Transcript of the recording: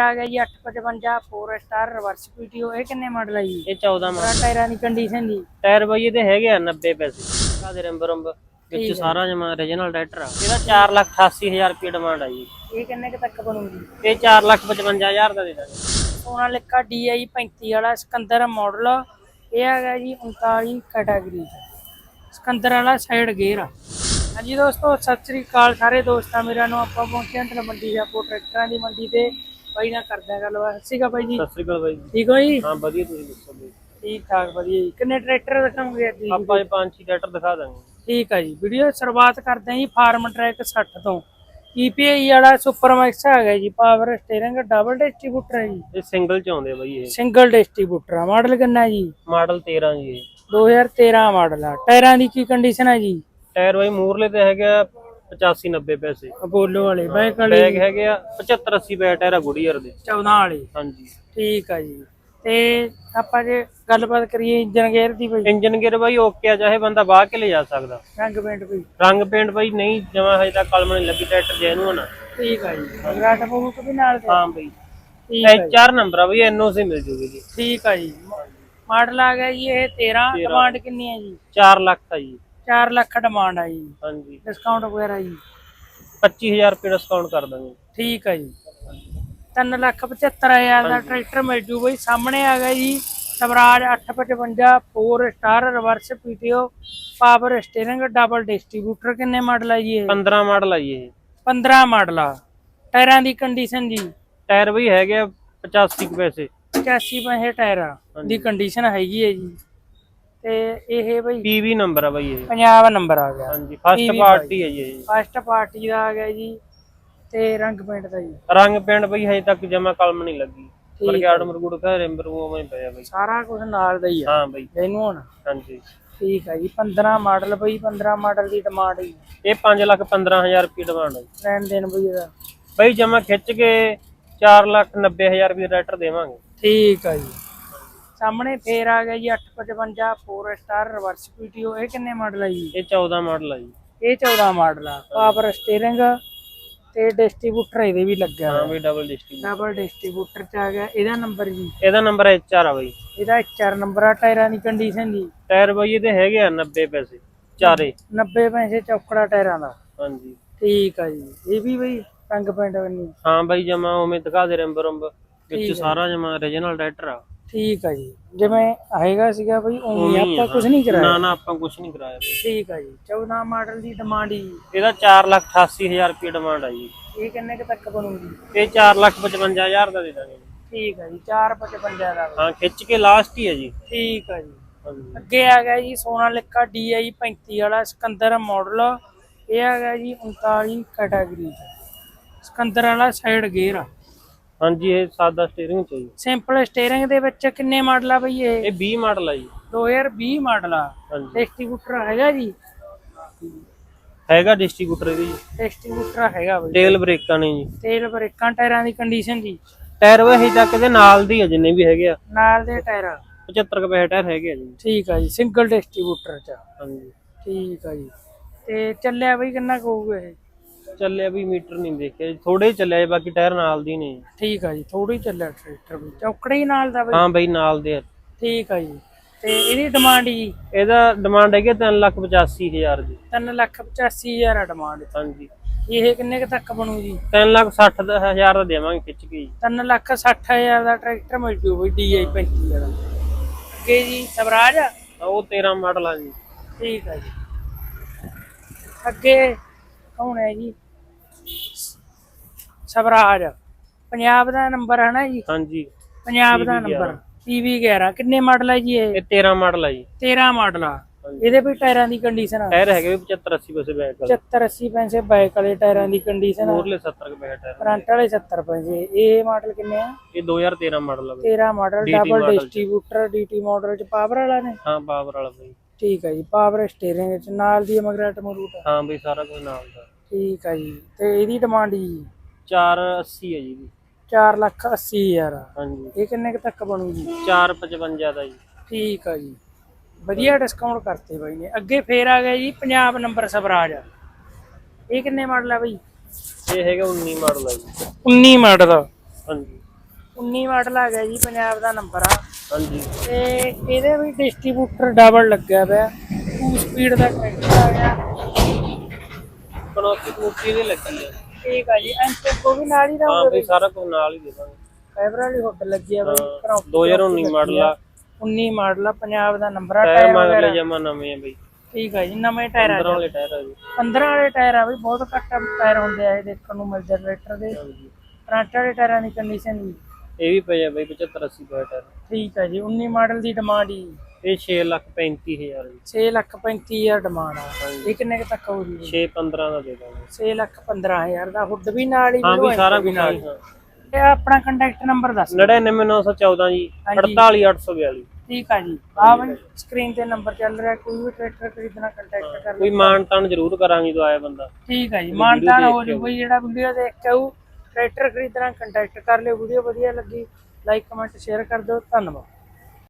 ਆ ਗਿਆ ਜੀ 855 4 ਸਟਾਰ ਰਿਵਰਸ ਪੀਟੀਓ ਇਹ ਕਿੰਨੇ ਮਾਡਲ ਹੈ ਜੀ? ਇਹ 14 ਮਾਡਲ ਟਾਇਰਾਂ ਦੀ ਕੰਡੀਸ਼ਨ ਜੀ। ਟਾਇਰ ਬਾਈ ਇਹਦੇ ਹੈਗੇ ਆ 90 ਪੈਸੇ। ਆ ਦੇ ਰੰਬ ਰੰਬ ਵਿੱਚ ਸਾਰਾ ਜਮਾ origignal ਟਰੈਕਟਰ ਆ। ਇਹਦਾ 488000 ਰੁਪਏ ਡਿਮਾਂਡ ਆ ਜੀ। ਇਹ ਕਿੰਨੇ ਕੁ ਤੱਕ ਬਣੂਗੀ? ਇਹ 455000 ਦਾ ਦੇ ਦਾਂਗੇ। ਸੋਨਾਲਿਕਾ DI 35 ਵਾਲਾ ਸਿਕੰਦਰ ਮਾਡਲ ਇਹ ਹੈਗਾ ਜੀ 39 ਕੈਟਾਗਰੀ ਸਿਕੰਦਰ ਵਾਲਾ ਸਾਈਡ ਗੇਅਰ ਹਾਂਜੀ ਦੋਸਤੋ ਸਤਿ ਸ੍ਰੀ ਅਕਾਲ ਸਾਰੇ ਦੋਸਤਾਂ ਮੇਰਿਆਂ ਨੂੰ ਆਪਾਂ ਪਹੁੰਚੇ ਹਾਂ ਤਨ ਮੰਡੀ ਜਾਪੋ ਟਰੈਕਟਰਾਂ ਦੀ ਮੰਡੀ ਤੇ। ਬਾਈ ਨਾਲ ਕਰਦੇ ਹਾਂ ਗੱਲਬਾਤ ਸਤਿ ਸ੍ਰੀ ਅਕਾਲ ਬਾਈ ਜੀ। ਸਤਿ ਸ੍ਰੀ ਅਕਾਲ ਬਾਈ ਠੀਕ ਹੋ ਜੀ? ਹਾਂ ਵਧੀਆ ਤੁਸੀਂ ਦੱਸੋ ਬਾਈ। ਠੀਕ ਠਾਕ ਵਧੀਆ ਜੀ। ਕਿੰਨੇ ਟਰੈਕਟਰ ਦਿਖਾਉਂਗੇ ਅੱਜ ਜੀ? ਆਪਾਂ ਇਹ ਪੰਜ ਛੇ ਟਰੈਕਟਰ ਦਿਖਾ ਦਾਂਗੇ। ਠੀਕ ਹੈ ਜੀ। ਵੀਡੀਓ ਦੀ ਸ਼ੁਰੂਆਤ ਕਰਦੇ ਹਾਂ ਜੀ ਫਾਰਮ ਟਰੈਕ 60 ਤੋਂ। EPI ਵਾਲਾ ਸੁਪਰ ਮੈਕਸ ਹੈਗਾ ਜੀ ਪਾਵਰ ਸਟੀਅਰਿੰਗ ਡਬਲ ਡਿਸਟ੍ਰੀਬਿਊਟਰ ਹੈ ਜੀ। ਇਹ ਸਿੰਗਲ ਚ ਆਉਂਦੇ ਆ ਬਾਈ ਇਹ। ਸਿੰਗਲ ਡਿਸਟ੍ਰੀਬਿਊਟਰ ਆ। ਮਾਡਲ ਕਿੰਨਾ ਜੀ? ਮਾਡਲ 13 ਜੀ ਇਹ। 2013 ਮਾਡਲ ਆ। ਟਾਇਰਾਂ ਦੀ ਕੀ ਕੰਡੀਸ਼ਨ ਹੈ ਜੀ? ਟਾਇਰ ਬਾਈ ਮੂਰਲੇ ਤੇ ਹੈਗੇ ਆ 85 90 ਪੈਸੇ। ਅਪੋਲੋ ਵਾਲੇ ਬਾਈਕ ਵਾਲੇ। ਬੈਗ ਹੈਗੇ ਆ 75 80 ਪੈ ਟਾਇਰ ਆ ਗੁੜੀਅਰ ਦੇ। 14 ਵਾਲੇ। ਹਾਂਜੀ। ਠੀਕ ਆ ਜੀ। ਤੇ ਆਪਾਂ ਜੇ ਗੱਲਬਾਤ ਕਰੀਏ ਇੰਜਨ ਗੇਅਰ ਦੀ ਬਈ। ਇੰਜਨ ਗੇਅਰ ਬਾਈ ਓਕੇ ਆ ਚਾਹੇ ਬੰਦਾ ਬਾਹ ਕੇ ਲੈ ਜਾ ਸਕਦਾ। ਰੰਗ ਪੇਂਟ ਕੋਈ? ਰੰਗ ਪੇਂਟ ਬਾਈ ਨਹੀਂ ਜਮਾ ਹਜੇ ਤੱਕ ਕਲਮ ਨਹੀਂ ਲੱਗੀ ਟਰੈਕਟਰ ਜੈਨੂਨ ਆ ਠੀਕ ਆ ਜੀ। ਰਾਟ ਪੂਕ ਵੀ ਨਾਲ ਤੇ ਹਾਂ ਬਾਈ। ਠੀਕ ਆ ਇਹ ਚਾਰ ਨੰਬਰ ਆ ਬਈ ਐਨਓਸੀ ਮਿਲ ਜੂਗੀ ਜੀ। ਠੀਕ ਆ ਜੀ। ਮਾਡਲ ਆ ਗਿਆ ਜੀ ਇਹ 13 ਡਿਮਾਂਡ ਕਿੰਨੀ ਹੈ ਜੀ? 4 ਲੱਖ ਆ ਜੀ। 4 ਲੱਖ ਡਿਮਾਂਡ ਆ ਜੀ। ਹਾਂਜੀ। ਡਿਸਕਾਊਂਟ ਵਗੈਰਾ ਜੀ। 25000 ਰੁਪਏ ਡਿਸਕਾਊਂਟ ਕਰ ਦਾਂਗੇ। ਠੀਕ ਆ ਜੀ। 3 ਲੱਖ 75000 ਦਾ ਟਰੈਕਟਰ ਮਿਲ ਜੂ ਬਈ। ਸਾਹਮਣੇ ਆ ਗਿਆ ਜੀ Swaraj 855 4 star reverse PTO power steering double distributor ਕਿੰਨੇ ਮਾਡਲ ਹੈ ਜੀ ਇਹ? 15 ਮਾਡਲ ਆ ਜੀ ਇਹ। 15 ਮਾਡਲ ਆ। ਟਾਇਰਾਂ ਦੀ ਕੰਡੀਸ਼ਨ ਜੀ। ਟਾਇਰ ਬਈ ਹੈਗੇ ਆ 85 ਕੁ ਪੈਸੇ। 85 ਪੈਸੇ ਟਾਇਰਾਂ ਦੀ ਕੰਡੀਸ਼ਨ ਹੈਗੀ ਹੈ ਜੀ। ਤੇ ਇਹ ਬਈ ਪੀਵੀ ਨੰਬਰ ਆ ਬਈ ਇਹ। ਪੰਜਾਬ ਨੰਬਰ ਆ ਗਿਆ। ਹਾਂਜੀ ਫਸਟ ਪਾਰਟੀ ਹੈ ਜੀ ਇਹ। ਫਸਟ ਪਾਰਟੀ ਦਾ ਆ ਗਿਆ ਜੀ ਤੇ ਰੰਗ ਪੇਂਟ ਦਾ ਜੀ। ਰੰਗ ਪੇਂਟ ਬਈ ਹਜੇ ਤੱਕ ਜਮਾ ਕਲਮ ਨਹੀਂ ਲੱਗੀ। ਮਰਗਾੜ ਮਰਗੁੜ ਘਰੇ ਮਰੂ ਉਵੇਂ ਹੀ ਪਿਆ ਬਈ। ਸਾਰਾ ਕੁਝ ਨਾਲ ਦਾ ਹੀ ਆ। ਹਾਂ ਬਈ। ਇਹਨੂੰ ਹੁਣ। ਹਾਂਜੀ। ਠੀਕ ਹੈ ਜੀ 15 ਮਾਡਲ ਬਈ 15 ਮਾਡਲ ਦੀ ਡਿਮਾਂਡ ਜੀ। ਇਹ 5 ਲੱਖ 15000 ਰੁਪਏ ਡਿਮਾਂਡ ਹੈ। ਲੈਣ ਦੇਣ ਬਈ ਇਹਦਾ। ਬਈ ਜਮਾ ਖਿੱਚ ਕੇ 4 ਲੱਖ 90000 ਰੁਪਏ ਟਰੈਕਟਰ ਦੇਵਾਂਗੇ। ਠੀਕ ਹੈ ਜੀ। ਸਾਹਮਣੇ ਫੇਰ ਆ ਗਿਆ ਜੀ 855 4 ਸਟਾਰ ਰਿਵਰਸ ਪੀਟੀਓ ਇਹ ਕਿੰਨੇ ਮਾਡਲ ਹੈ ਜੀ? ਇਹ 14 ਮਾਡਲ ਆ ਜੀ। ਇਹ 14 ਮਾਡਲ ਆ। ਪਾਵਰ ਸਟੀਅਰਿੰਗ ਤੇ ਡਿਸਟ੍ਰੀਬਿਊਟਰ ਇਹਦੇ ਵੀ ਲੱਗਿਆ ਹਾਂ ਬਈ ਡਬਲ ਡਿਸਟ੍ਰਿਕਟ ਡਬਲ ਡਿਸਟ੍ਰੀਬਿਊਟਰ ਚ ਆ ਗਿਆ। ਇਹਦਾ ਨੰਬਰ ਜੀ? ਇਹਦਾ ਨੰਬਰ HR ਆ ਬਈ। ਇਹਦਾ HR ਨੰਬਰ ਆ ਟਾਇਰਾਂ ਦੀ ਕੰਡੀਸ਼ਨ ਜੀ। ਟਾਇਰ ਬਈ ਇਹਦੇ ਹੈਗੇ ਆ 90 ਪੈਸੇ ਚਾਰੇ। 90 ਪੈਸੇ ਚੌਕੜਾ ਟਾਇਰਾਂ ਦਾ। ਹਾਂਜੀ। ਠੀਕ ਆ ਜੀ। ਇਹ ਵੀ ਬਈ ਰੰਗ ਪੈਂਟ ਕਰਨੀ ਹਾਂ ਬਾਈ ਜਮਾ ਉਵੇਂ ਦਿਖਾ ਦੇ ਰੰਬ ਰੰਬ ਵਿੱਚ ਸਾਰਾ ਜਮਾ origignal ਟਰੈਕਟਰ ਆ। ਠੀਕ ਆ ਜੀ। ਜਿਵੇਂ ਆਏਗਾ ਸੀਗਾ ਬਈ ਉਵੇਂ ਹੀ ਆਪਾਂ ਕੁਝ ਨਹੀਂ ਕਰਾਇਆ। ਨਾ ਨਾ ਆਪਾਂ ਕੁਝ ਨਹੀਂ ਕਰਾਇਆ ਬਈ। ਠੀਕ ਆ ਜੀ। 14 ਮਾਡਲ ਦੀ ਡਿਮਾਂਡ ਜੀ ਇਹਦਾ 488000 ਰੁਪਏ ਡਿਮਾਂਡ ਆ ਜੀ। ਇਹ ਕਿੰਨੇ ਕੁ ਤੱਕ ਬਣੂਗੀ? ਇਹ 455000 ਦਾ ਦੇ ਦਾਂਗੇ। ਜੀ। ਠੀਕ ਆ ਜੀ 455 ਦਾ। ਹਾਂ ਖਿੱਚ ਕੇ ਲਾਸਟ ਹੀ ਹੈ ਜੀ। ਠੀਕ ਆ ਜੀ। ਹਾਂਜੀ। ਅੱਗੇ ਆ ਗਿਆ ਜੀ ਸੋਨਾਲਿਕਾ DI 35 ਵਾਲਾ ਸਿਕੰਦਰ ਮਾਡਲ ਇਹ ਆ ਗਿਆ ਜੀ 39 ਕੈਟਾਗਰੀ ਦਾ। ਸਿਕੰਦਰ ਵਾਲਾ ਸਾਈਡ ਗੇਅਰ ਆ। ਹਾਂਜੀ ਇਹ ਸਾਦਾ ਸਟੀਅਰਿੰਗ ਚ ਆ ਜੀ। ਸਿੰਪਲ ਸਟੀਅਰਿੰਗ ਦੇ ਵਿੱਚ ਕਿੰਨੇ ਮਾਡਲ ਆ ਬਈ ਇਹ? ਇਹ 20 ਮਾਡਲ ਆ ਜੀ। 2020 ਮਾਡਲ ਆ। ਹਾਂਜੀ। ਡਿਸਟ੍ਰੀਬਿਊਟਰ ਹੈਗਾ ਜੀ? ਹੈਗਾ ਡਿਸਟ੍ਰੀਬਿਊਟਰ ਇਹਦੀ ਜੀ। ਡਿਸਟ੍ਰੀਬਿਊਟਰ ਹੈਗਾ ਬਈ। ਟੇਲ ਬ੍ਰੇਕਾਂ ਨੇ ਜੀ। ਤੇਲ ਬ੍ਰੇਕਾਂ ਟਾਇਰਾਂ ਦੀ ਕੰਡੀਸ਼ਨ ਜੀ। ਟਾਇਰ ਵੇ ਹਜੇ ਤੱਕ ਇਹਦੇ ਨਾਲ ਦੀ ਆ ਜਿੰਨੇ ਵੀ ਹੈਗੇ ਆ। ਨਾਲ ਦੇ ਟਾਇਰ? 75 ਕੁ ਪੈਸੇ ਟਾਇਰ ਹੈਗੇ ਆ ਜੀ। ਠੀਕ ਆ ਜੀ ਸਿੰਗਲ ਡਿਸਟ੍ਰੀਬਿਊਟਰ ਚ। ਹਾਂਜੀ। ਠੀਕ ਆ ਜੀ। ਤੇ ਚੱਲਿਆ ਬਈ ਕਿੰਨਾ ਕੁ ਹੋਊਗਾ ਇਹ? ਚੱਲਿਆ ਵੀ ਮੀਟਰ ਨਹੀਂ ਦੇਖਿਆ ਥੋੜੇ ਚੱਲਿਆ ਬਾਕੀ ਟਾਇਰ ਨਾਲ ਦੀ ਨੇ ਠੀਕ ਆ ਜੀ ਥੋੜੀ ਚੱਲਿਆ ਟਰੈਕਟਰ ਵੀ। ਚੌਕੜੇ ਹੀ ਨਾਲ ਦਾ ਬਈ? ਹਾਂ ਬਈ ਨਾਲ ਦੇ ਆ। ਠੀਕ ਆ ਜੀ। ਤੇ ਇਹਦੀ ਡਿਮਾਂਡ ਜੀ? ਇਹਦਾ ਡਿਮਾਂਡ ਹੈਗੀ 385000 ਜੀ 3 ਲੱਖ 85000 ਆ ਡਿਮਾਂਡ ਹਾਂਜੀ। ਇਹ ਕਿੰਨੇ ਕੁ ਤੱਕ ਬਣੂ ਜੀ? 360000 ਦਾ ਦੇਵਾਂਗੇ ਖਿੱਚ ਕੇ ਜੀ। 3 ਲੱਖ 60000 ਦਾ ਟਰੈਕਟਰ ਮਿਲ ਜੂ ਬਈ DI 35 ਵਾਲਾ ਅੱਗੇ ਜੀ ਸਵਰਾਜ? ਆ ਤਾਂ ਉਹ 13 ਮਾਡਲ ਆ ਜੀ। ਠੀਕ ਆ ਜੀ। ਅੱਗੇ ਕੌਣ ਹੈ ਜੀ? ਸਵਰਾਜ। ਪੰਜਾਬ ਦਾ ਨੰਬਰ ਹੈ ਨਾ ਜੀ? ਹਾਂਜੀ। ਪੰਜਾਬ ਦਾ ਨੰਬਰ। PV 11 ਕਿੰਨੇ ਮਾਡਲ ਹੈ ਜੀ ਇਹ? ਇਹ 13 ਮਾਡਲ ਆ ਜੀ। 13 ਮਾਡਲ ਆ। ਇਹਦੇ ਵੀ ਟਾਇਰਾਂ ਦੀ ਕੰਡੀਸ਼ਨ ਆ? ਟਾਇਰ ਹੈਗੇ ਵੀ 75 80 ਪੈਸੇ ਬੈਕ ਵਾਲੇ। 75 80 ਪੈਸੇ ਬਾਈਕ ਵਾਲੇ ਟਾਇਰਾਂ ਦੀ ਕੰਡੀਸ਼ਨ ਆ। ਮੋਰਲੇ 70 ਕੁ ਪੈਸੇ ਟਾਇਰ ਫਰੰਟ ਵਾਲੇ 70 ਪੈਸੇ। ਇਹ ਮਾਡਲ ਕਿੰਨੇ ਆ? ਇਹ 2013 ਮਾਡਲ ਆ ਬਈ। 13 model double. Distributor DT model ਚ ਪਾਵਰ ਵਾਲਾ ਨੇ? ਹਾਂ ਪਾਵਰ ਵਾਲਾ ਬਈ। ਠੀਕ ਹੈ ਜੀ ਪਾਵਰ ਸਟੀਅਰਿੰਗ ਚ ਨਾਲ ਦੀ ਮਗਰਾਟ ਮਰੂਟ ਹਾਂ ਬਈ ਸਾਰਾ ਕੁਝ ਨਾਲ ਦਾ। ਠੀਕ ਹੈ ਜੀ ਤੇ ਇਹਦੀ ਡਿਮਾਂਡ ਜੀ? 480 ਹੈ ਜੀ ਇਹਦੀ। 4 ਲੱਖ 80 ਹਜ਼ਾਰ। ਆ। ਹਾਂਜੀ। ਇਹ ਕਿੰਨੇ ਕੁ ਤੱਕ ਬਣੂ ਜੀ? 455 ਦਾ ਜੀ। ਠੀਕ ਆ ਜੀ। ਵਧੀਆ ਡਿਸਕਾਊਂਟ ਕਰਤੇ ਬਾਈ ਨੇ। ਅੱਗੇ ਫੇਰ ਆ ਗਿਆ ਜੀ ਪੰਜਾਬ ਨੰਬਰ ਸਵਰਾਜ। ਇਹ ਕਿੰਨੇ ਮਾਡਲ ਆ ਬਾਈ? ਇਹ ਹੈਗਾ 19 ਮਾਡਲ ਆ ਜੀ। 19 ਮਾਡਲ ਹਾਂਜੀ। 19 ਮਾਡਲ ਆ ਗਿਆ ਜੀ ਪੰਜਾਬ ਦਾ ਨੰਬਰ ਆ। ਹਾਂਜੀ। ਤੇ ਇਹਦੇ ਵੀ ਡਿਸਟ੍ਰੀਬਿਊਟਰ ਡਬਲ ਲੱਗਿਆ ਪਿਆ। 2 ਸਪੀਡ ਦਾ ਟਰੈਕਟਰ ਆ ਗਿਆ। ਕਨੋਪੀ ਕਨੂਪੀ ਦੇ ਲੱਗੀ ਆ। ਠੀਕ ਆ ਜੀ। ਐਂਟਰ ਕੋ ਵੀ ਨਾਲ ਹੀ ਹਾਂ ਰਹੂਗਾ ਬਈ ਸਾਰਾ ਕੁਝ ਨਾਲ ਹੀ ਦੇ ਦਾਂਗੇ। ਫਾਈਬਰ ਵਾਲੀ ਹੁੱਡ ਲੱਗੀ ਆ ਬਈ। ਹਾਂ, ਘਰੋਂ 2019 ਮਾਡਲ ਆ। 19 ਮਾਡਲ ਆ। ਪੰਜਾਬ ਦਾ ਨੰਬਰ ਆ ਟਾਇਰ ਟਾਇਰ ਮਗਲੇ ਵਗੈਰਾ। ਜਮਾ ਨਵੇਂ ਆ ਬਈ। ਠੀਕ ਆ ਜੀ। ਨਵੇਂ ਟਾਇਰ ਆ 15 ਵਾਲੇ ਟਾਇਰ ਆ ਜੀ। 15 ਵਾਲੇ ਟਾਇਰ ਆ ਬਈ। ਬਹੁਤ ਘੱਟ ਟਾਇਰ ਹੁੰਦੇ ਆ ਇਹ ਦੇਖਣ ਨੂੰ ਮਿਲਦੇ ਟਰੈਕਟਰ ਦੇ। ਫਰੰਟ ਵਾਲੇ ਟਾਇਰਾਂ ਦੀ ਕੰਡੀਸ਼ਨ ਵੀ ਇਹ ਵੀ ਪਏ ਆ ਬਈ 75 80 ਪਏ ਟਾਇਰ ਠੀਕ ਆ ਜੀ 19 ਮਾਡਲ ਦੀ ਡਿਮਾਂਡ ਹੀ। ਇਹ 6 ਲੱਖ 35000 ਜੀ। 6 ਲੱਖ 35000 ਡਿਮਾਂਡ ਆ। ਇਹ ਕਿੰਨੇ ਕੁ ਤੱਕ ਹੋਊਗੀ? 6 15 ਦਾ ਦੇ ਦਾਂਗੇ। 6 ਲੱਖ 15000 ਦਾ। ਹੁੱਡ ਵੀ ਨਾਲ ਹੀ ਹਾਂ ਵੀ ਸਾਰਾ ਕੁਝ ਨਾਲ ਹੀ। ਇਹ ਆਪਣਾ ਕੰਟੈਕਟ ਨੰਬਰ ਦੱਸ 99914 ਜੀ ਹਾਂਜੀ। 48842 ਠੀਕ ਆ ਜੀ। ਆ ਬਈ ਸਕਰੀਨ ਤੇ ਨੰਬਰ ਚੱਲ ਰਿਹਾ। ਕੋਈ ਵੀ ਟਰੈਕਟਰ ਖਰੀਦਣਾ ਕੰਟੈਕਟ ਕਰ ਕੋਈ ਮਾਨ ਤਾਨ ਜ਼ਰੂਰ ਕਰਾਂਗੇ ਜੋ ਆਇਆ ਬੰਦਾ। ਠੀਕ ਆ ਜੀ। ਮਾਨਤਾਨ ਹੋ ਜੂ ਬਈ ਜਿਹੜਾ ਵੀਡੀਓ ਦੇਖ ਕੇ ਆਊ। ਟਰੈਕਟਰ ਖਰੀਦਣਾ ਕੰਟੈਕਟ ਕਰ ਲਿਓ ਵੀਡੀਓ ਵਧੀਆ ਲੱਗੀ ਲਾਈਕ ਕਮੈਂਟ ਸ਼ੇਅਰ ਕਰ ਦਿਓ ਧੰਨਵਾਦ।